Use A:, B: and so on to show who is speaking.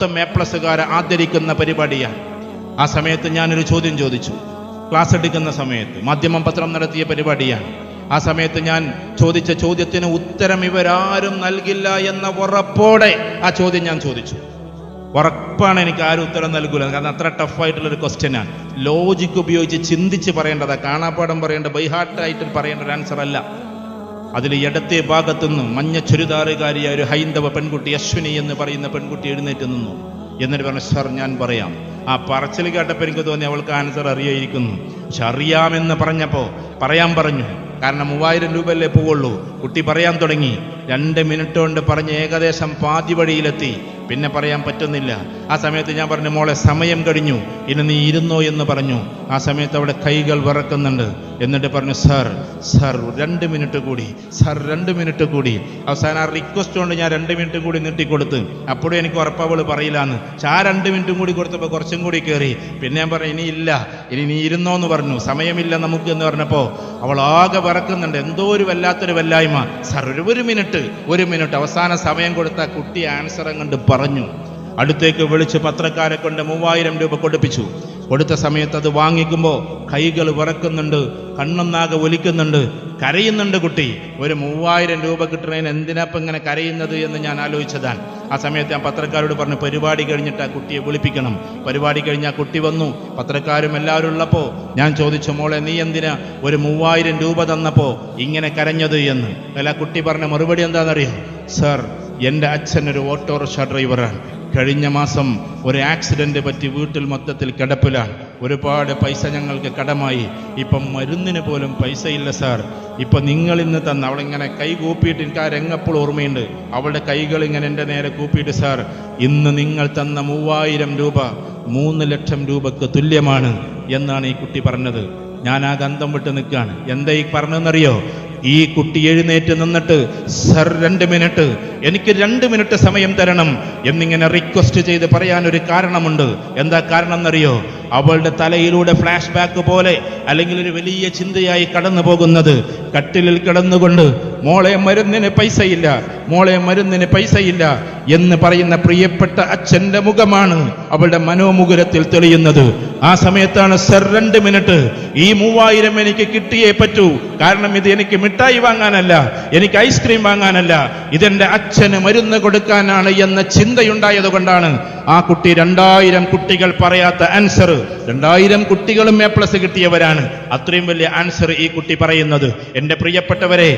A: മൊത്തം എ പ്ലസ്സുകാരെ ആദരിക്കുന്ന പരിപാടിയാണ്. ആ സമയത്ത് ഞാനൊരു ചോദ്യം ചോദിച്ചു. ക്ലാസ് എടുക്കുന്ന സമയത്ത് മാധ്യമം പത്രം നടത്തിയ പരിപാടിയാണ്. ആ സമയത്ത് ഞാൻ ചോദിച്ച ചോദ്യത്തിന് ഉത്തരം ഇവരാരും നൽകില്ല എന്ന ഉറപ്പോടെ ആ ചോദ്യം ഞാൻ ചോദിച്ചു. ഉറപ്പാണ് എനിക്ക് ആരും ഉത്തരം നൽകൂല. കാരണം അത്ര ടഫായിട്ടുള്ള ഒരു ക്വസ്റ്റ്യനാണ് ലോജിക്ക് ഉപയോഗിച്ച് ചിന്തിച്ച് പറയേണ്ടതാണ് കാണാപ്പാടം പറയേണ്ട ബൈഹാർട്ടായിട്ട് പറയേണ്ട ഒരു ആൻസർ അല്ല. അതിൽ ഇടത്തെ ഭാഗത്തുനിന്ന് മഞ്ഞ ചുരിദാറുകാരിയായ ഒരു ഹൈന്ദവ പെൺകുട്ടി അശ്വിനി എന്ന് പറയുന്ന പെൺകുട്ടി എഴുന്നേറ്റ് നിന്നു. എന്നിട്ട് പറഞ്ഞു സർ ഞാൻ പറയാം. ആ പറച്ചിൽ കേട്ടപ്പോൾ എനിക്ക് തോന്നി അവൾക്ക് ആൻസർ അറിയായിരിക്കുന്നു. പക്ഷെ അറിയാമെന്ന് പറഞ്ഞപ്പോൾ പറയാൻ പറഞ്ഞു. കാരണം മൂവായിരം രൂപയല്ലേ പോവുള്ളൂ. കുട്ടി പറയാൻ തുടങ്ങി. രണ്ട് മിനിറ്റ് കൊണ്ട് പറഞ്ഞ് ഏകദേശം പാതി വഴിയിലെത്തി പിന്നെ പറയാൻ പറ്റുന്നില്ല. ആ സമയത്ത് ഞാൻ പറഞ്ഞു മോളെ സമയം കഴിഞ്ഞു. ഇനി നീ ഇരുന്നോ എന്ന് പറഞ്ഞു. ആ സമയത്ത് അവിടെ കൈകൾ വിറക്കുന്നുണ്ട്. എന്നിട്ട് പറഞ്ഞു സർ സർ രണ്ട് മിനിറ്റ് കൂടി സർ രണ്ട് മിനിറ്റ് കൂടി. അവസാനം ആ റിക്വസ്റ്റ് കൊണ്ട് ഞാൻ രണ്ട് മിനിറ്റ് കൂടി നീട്ടിക്കൊടുത്ത്. അപ്പോഴും എനിക്ക് ഉറപ്പവൾ പറയില്ലാന്ന്. പക്ഷെ ആ രണ്ട് മിനിറ്റും കൂടി കൊടുത്തപ്പോൾ കുറച്ചും കൂടി കയറി പിന്നെ ഞാൻ പറഞ്ഞു ഇനി ഇല്ല ഇനി നീ ഇരുന്നോ എന്ന് പറഞ്ഞു. സമയമില്ല നമുക്ക് എന്ന് പറഞ്ഞപ്പോൾ അവൾ ആകെ വിറക്കുന്നുണ്ട്. എന്തോ ഒരു വല്ലാത്തൊരു വല്ലായ്മ. സർ ഒരു ഒരു മിനിറ്റ് ഒരു മിനിറ്റ്. അവസാന സമയം കൊടുത്ത കുട്ടി ആൻസർ അങ്ങോട്ട് പറഞ്ഞു. അടുത്തേക്ക് വിളിച്ച് പത്രക്കാരെ കൊണ്ട് മൂവായിരം രൂപ കൊടുപ്പിച്ചു. കൊടുത്ത സമയത്ത് അത് വാങ്ങിക്കുമ്പോൾ കൈകൾ വിറക്കുന്നുണ്ട് കണ്ണൊന്നാകെ ഒലിക്കുന്നുണ്ട്. കരയുന്നുണ്ട് കുട്ടി. ഒരു മൂവായിരം രൂപ കിട്ടുന്നതിന് എന്തിനാപ്പം ഇങ്ങനെ കരയുന്നത് എന്ന് ഞാൻ ആലോചിച്ചതാണ്. ആ സമയത്ത് ഞാൻ പത്രക്കാരോട് പറഞ്ഞു പരിപാടി കഴിഞ്ഞിട്ട് ആ കുട്ടിയെ വിളിപ്പിക്കണം. പരിപാടി കഴിഞ്ഞ് ആ കുട്ടി വന്നു. പത്രക്കാരും എല്ലാവരും ഉള്ളപ്പോൾ ഞാൻ ചോദിച്ചു മോളെ നീ എന്തിനാ ഒരു മൂവായിരം രൂപ തന്നപ്പോൾ ഇങ്ങനെ കരഞ്ഞത് എന്ന്? അല്ല കുട്ടി പറഞ്ഞ മറുപടി എന്താണെന്നറിയോ? സർ എന്റെ അച്ഛൻ ഒരു ഓട്ടോറിക്ഷ ഡ്രൈവറാണ്. കഴിഞ്ഞ മാസം ഒരു ആക്സിഡന്റ് പറ്റി വീട്ടിൽ മൊത്തത്തിൽ കിടപ്പിലാണ്. ഒരുപാട് പൈസ ഞങ്ങൾക്ക് കടമായി. ഇപ്പം മരുന്നിന് പോലും പൈസയില്ല സാർ. ഇപ്പൊ നിങ്ങൾ ഇന്ന് തന്ന അവളിങ്ങനെ കൈ കൂപ്പിയിട്ട് എനിക്ക് ആ രംഗപ്പോൾ ഓർമ്മയുണ്ട്. അവളുടെ കൈകൾ ഇങ്ങനെ എന്റെ നേരെ കൂപ്പിയിട്ട് സാർ ഇന്ന് നിങ്ങൾ തന്ന മൂവായിരം രൂപ മൂന്ന് ലക്ഷം രൂപക്ക് തുല്യമാണ് എന്നാണ് ഈ കുട്ടി പറഞ്ഞത്. ഞാൻ ആ ഗന്ധം വിട്ട് നിൽക്കുകയാണ്. എന്താ ഈ പറഞ്ഞതെന്നറിയോ? ഈ കുട്ടി എഴുന്നേറ്റ് നിന്നിട്ട് സർ രണ്ട് മിനിറ്റ്. എനിക്ക് രണ്ട് മിനിറ്റ് സമയം തരണം. എന്നിങ്ങനെ റിക്വസ്റ്റ് ചെയ്ത് പറയാൻ ഒരു കാരണമുണ്ട്. എന്താ കാരണം എന്നറിയോ അവളുടെ തലയിലൂടെ ഫ്ലാഷ് ബാക്ക് പോലെ അല്ലെങ്കിൽ ഒരു വലിയ ചിന്തയായി കടന്നു പോകുന്നത് കട്ടിലിൽ കിടന്നുകൊണ്ട് മോളെ മരുന്നിന് പൈസയില്ല മോളെ മരുന്നിന് പൈസയില്ല എന്ന് പറയുന്ന പ്രിയപ്പെട്ട അച്ഛന്റെ മുഖമാണ് അവളുടെ മനോമുകുരത്തിൽ തെളിയുന്നത്. ആ സമയത്താണ് സർ രണ്ട് മിനിറ്റ്. ഈ മൂവായിരം എനിക്ക് കിട്ടിയേ പറ്റൂ. കാരണം ഇത് എനിക്ക് മിഠായി വാങ്ങാനല്ല എനിക്ക് ഐസ്ക്രീം വാങ്ങാനല്ല. ഇതെന്റെ അച്ഛന് മരുന്ന് കൊടുക്കാനാണ് എന്ന ചിന്തയുണ്ടായത് കൊണ്ടാണ് ആ കുട്ടി രണ്ടായിരം കുട്ടികൾ പറയാത്ത ആൻസർ രണ്ടായിരം കുട്ടികളും എ പ്ലസ് കിട്ടിയവരാണ്. അത്രയും വലിയ ആൻസർ ഈ കുട്ടി പറയുന്നത്. എന്റെ പ്രിയപ്പെട്ടവരെ